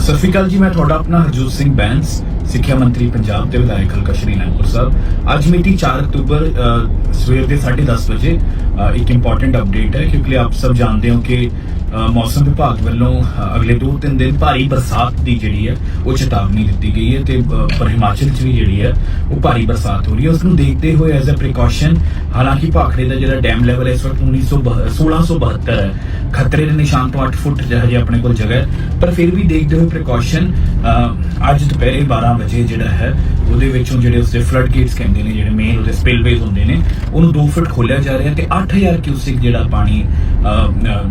ਸਤਿ ਸ਼੍ਰੀ ਅਕਾਲ ਜੀ, ਮੈਂ ਤੁਹਾਡਾ ਆਪਣਾ ਹਰਜੋਤ ਸਿੰਘ ਬੈਂਸ, ਸਿੱਖਿਆ ਮੰਤਰੀ ਪੰਜਾਬ ਤੇ ਵਿਧਾਇਕ ਹਲਕਾ ਸ਼੍ਰੀ ਅਨੰਦਪੁਰ ਸਾਹਿਬ। ਅੱਜ ਮਿਤੀ 4 ਅਕਤੂਬਰ ਸਵੇਰ ਦੇ 10:30 ਵਜੇ ਇੱਕ ਇੰਪੋਰਟੈਂਟ ਅਪਡੇਟ ਹੈ, ਕਿਉਂਕਿ ਆਪ ਸਭ ਜਾਣਦੇ ਹੋ ਕਿ ਮੌਸਮ ਵਿਭਾਗ ਵੱਲੋਂ ਅਗਲੇ 2-3 ਦਿਨ ਭਾਰੀ ਬਰਸਾਤ ਦੀ ਜਿਹੜੀ ਹੈ, ਉਹ ਚੇਤਾਵਨੀ ਦਿੱਤੀ ਗਈ ਹੈ ਤੇ ਪਰ ਹਿਮਾਚਲ 'ਚ ਵੀ ਜਿਹੜੀ ਹੈ, ਉਹ ਭਾਰੀ ਬਰਸਾਤ ਹੋ ਰਹੀ ਹੈ। ਉਸ ਨੂੰ ਦੇਖਦੇ ਹੋਏ ਐਜ਼ ਅ ਪ੍ਰੀਕਾਸ਼ਨ ਹਾਲਾਂਕਿ ਭਾਖੜੇ ਦਾ ਜਿਹੜਾ ਡੈਮ ਲੈਵਲ ਇਸ ਵਕਤ 1972 1672 ਹੈ। ਖਤਰੇ ਦੇ ਨਿਸ਼ਾਨ ਤੋਂ 8 ਫੁੱਟ ਹਜੇ ਆਪਣੇ ਕੋਲ ਜਗ੍ਹਾ ਹੈ। ਪਰ ਫਿਰ ਵੀ ਦੇਖਦੇ ਹੋਏ ਪ੍ਰੀਕਾਸ਼ਨ ਅੱਜ ਦੁਪਹਿਰੇ 12 ਵਜੇ ਜਿਹੜਾ ਹੈ ਉਹਦੇ ਵਿੱਚੋਂ ਜਿਹੜੇ ਉਸਦੇ ਫਲੱਡ ਗੇਟਸ ਕਹਿੰਦੇ ਨੇ ਜਿਹੜੇ ਮੇਨ ਉਹਦੇ ਸਪਿਲਵੇਜ਼ ਹੁੰਦੇ ਨੇ ਉਹਨੂੰ 2 ਫੁੱਟ ਖੋਲਿਆ ਜਾ ਰਿਹਾ ਤੇ 8000 ਕਿਊਸਿਕ ਜਿਹੜਾ ਪਾਣੀ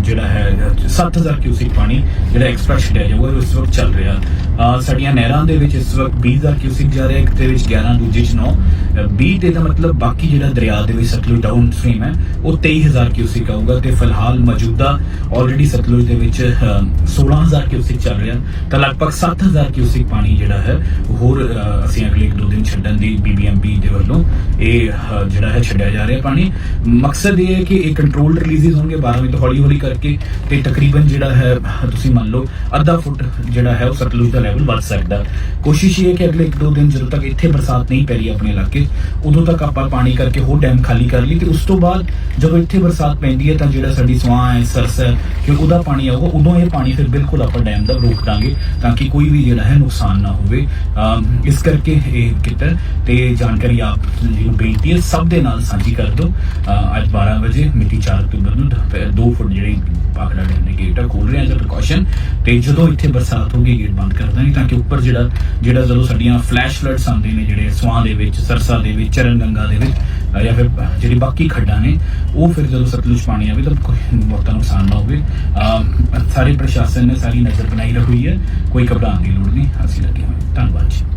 ਜਿਹੜਾ ਹੈ 7000 ਕਿਊਸਿਕ ਪਾਣੀ ਜਿਹੜਾ ਐਕਸਟਰਾ ਛੱਡਿਆ ਜਾਊਗਾ ਇਸ ਵਕਤ ਚੱਲ ਰਿਹਾ। ਸਾਡੀਆਂ ਨਹਿਰਾਂ ਦੇ ਵਿੱਚ ਇਸ ਵਕਤ 20000 ਕਿਊਸਿਕ ਜਾ ਰਿਹਾ ਇੱਕ ਦੇ ਵਿੱਚ 11 ਦੂਜੇ ਚ 9 20 ਤੇ ਦਾ ਮਤਲਬ ਬਾਕੀ ਜਿਹੜਾ ਦਰਿਆ ਦੇ ਵਿੱਚ ਸਤਲੁਜ ਡਾਊਨ ਸਟ੍ਰੀਮ ਹੈ ਉਹ 23000 ਕਿਊਸਿਕ ਆਊਗਾ ਤੇ ਫਿਲਹਾਲ ਮੌਜੂਦਾ ਆਲਰੇਡੀ ਸਤਲੁਜ ਦੇ ਵਿੱਚ ਅਹ, 16000 ਕਿਊਸਿਕ ਚੱਲ ਰਿਹਾ ਤਾਂ ਲਗਭਗ 7000 ਕਿਊਸਿਕ ਪਾਣੀ ਜਿਹੜਾ ਹੈ, ਹੋਰ ਅਸੀਂ ਅਗਲੇ ਇੱਕ ਦੋ ਦਿਨ ਛੱਡਣ ਦੀ ਬੀਬੀਐਮਬੀ ਦੇ ਵੱਲੋਂ ਇਹ ਜਿਹੜਾ ਹੈ, ਛੱਡਿਆ ਜਾ ਰਿਹਾ ਪਾਣੀ। ਮਕਸਦ ਇਹ ਹੈ ਕਿ ਇਹ ਕੰਟਰੋਲਡ ਰਿਲੀਜ਼ਸ ਹੋਣਗੇ 12 ਤੋਂ ਹੌਲੀ ਹੌਲੀ ਕਰਕੇ ਤੇ ਤਕਰੀਬਨ ਜਿਹੜਾ ਹੈ, ਤੁਸੀਂ ਮੰਨ ਲਓ, ਅੱਧਾ ਫੁੱਟ ਜਿਹੜਾ ਹੈ, ਉਹ ਸਤਲੁਜ ਦਾ ਲੈਵਲ ਵੱਧ ਸਕਦਾ। ਕੋਸ਼ਿਸ਼ ਇਹ ਹੈ ਕਿ ਅਗਲੇ ਇੱਕ ਦੋ ਦਿਨ ਜਦੋਂ ਤੱਕ ਇੱਥੇ ਬਰਸਾਤ ਨਹੀਂ ਪੈ ਰਹੀ ਆਪਣੇ ਇਲਾਕੇ ਉਦੋਂ ਤੱਕ ਆਪਾਂ ਪਾਣੀ ਕਰਕੇ ਹੋਰ ਡੈਮ ਖਾਲੀ ਕਰ ਲਈ ਤੇ ਉਸ ਤੋਂ ਬਾਅਦ ਜਦੋਂ ਇੱਥੇ ਬਰਸਾਤ ਪੈਂਦੀ ਹੈ ਤਾਂ ਜਿਹੜਾ ਸਾਡੀ ਸਵਾਂ ਹੈ ਸਰਸ ਹੈ ਕਿ ਉਹਦਾ ਪਾਣੀ ਆਊਗਾ, ਉਦੋਂ ਇਹ ਪਾਣੀ ਫਿਰ ਬਿਲਕੁਲ ਆਪਾਂ ਡੈਮ ਦਾ ਰੋਕ ਦਾਂਗੇ ਤਾਂ ਕਿ ਕੋਈ ਵੀ ਜਿਹੜਾ ਹੈ ਨੁਕਸਾਨ ਨਾ ਹੋਵੇ। ਇਸ ਕਰਕੇ ਇਹ ਕੀਤਾ ਤੇ ਜਾਣਕਾਰੀ ਆਪ ਜੀ ਨੂੰ ਬੇਨਤੀ ਹੈ, ਸਭ ਦੇ ਨਾਲ ਸਾਂਝੀ ਕਰ ਦਿਓ। ਅੱਜ 12 ਵਜੇ ਮਿਤੀ 4 ਅਕਤੂਬਰ ਨੂੰ 2 ਫੁੱਟ ਜਿਹੜੀ ਪਾਖੜਾ ਡੈਮ ਦੇ ਗੇਟ ਆ ਖੋਲ ਰਹੇ ਆ as ਤੇ ਜਦੋਂ ਇੱਥੇ ਬਰਸਾਤ ਹੋਗੀ ਗੇਟ ਬੰਦ ਕਰ ਦਾਂਗੇ ਤਾਂ ਕਿ ਉੱਪਰ ਜਿਹੜਾ ਜਿਹੜਾ ਜਦੋਂ ਸਾਡੀਆਂ ਫਲੈਸ਼ ਫਲੱਡਸ ਆਉਂਦੇ ਨੇ ਜਿਹੜੇ ਸਵਾਂ ਦੇ ਵਿੱਚ, ਸਰਸਾ ਦੇ ਵਿੱਚ ਚਰਨ ਗੰਗਾ ਦੇ ਵਿੱਚ ਜਾਂ ਫਿਰ ਜਿਹੜੀ ਬਾਕੀ ਖੱਡਾਂ ਨੇ, ਉਹ ਫਿਰ ਜਦੋਂ ਸਤਲੁਜ ਪਾਣੀ ਆਵੇ ਤਾਂ ਕੋਈ ਬਹੁਤਾ ਨੁਕਸਾਨ ਨਾ ਹੋਵੇ। ਸਾਰੇ ਪ੍ਰਸ਼ਾਸਨ ਨੇ ਸਾਰੀ ਨਜ਼ਰ ਬਣਾਈ ਰੱਖੀ ਹੈ, ਕੋਈ ਘਬਰਾਉਣ ਦੀ ਲੋੜ ਨਹੀਂ। ਅਸੀਂ ਲੱਗੇ ਹੋਏ ਧੰਨਵਾਦ ਜੀ।